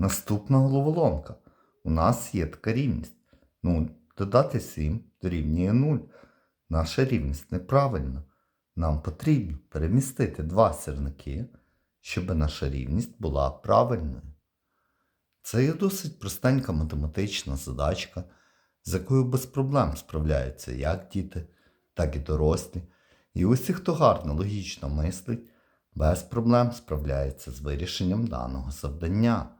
Наступна головоломка. У нас є така рівність. 0 додати 7 дорівнює 0. Наша рівність неправильна. Нам потрібно перемістити два сірники, щоб наша рівність була правильною. Це є досить простенька математична задачка, з якою без проблем справляються як діти, так і дорослі. І усі, хто гарно логічно мислить, без проблем справляється з вирішенням даного завдання.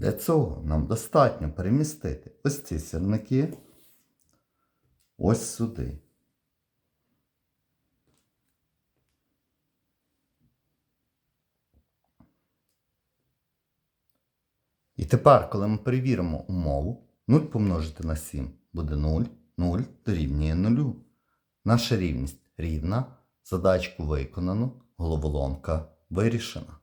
Для цього нам достатньо перемістити ось ці сірники ось сюди. І тепер, коли ми перевіримо умову, 0 помножити на 7 буде 0, 0 дорівнює 0. Наша рівність рівна, задачку виконано, головоломка вирішена.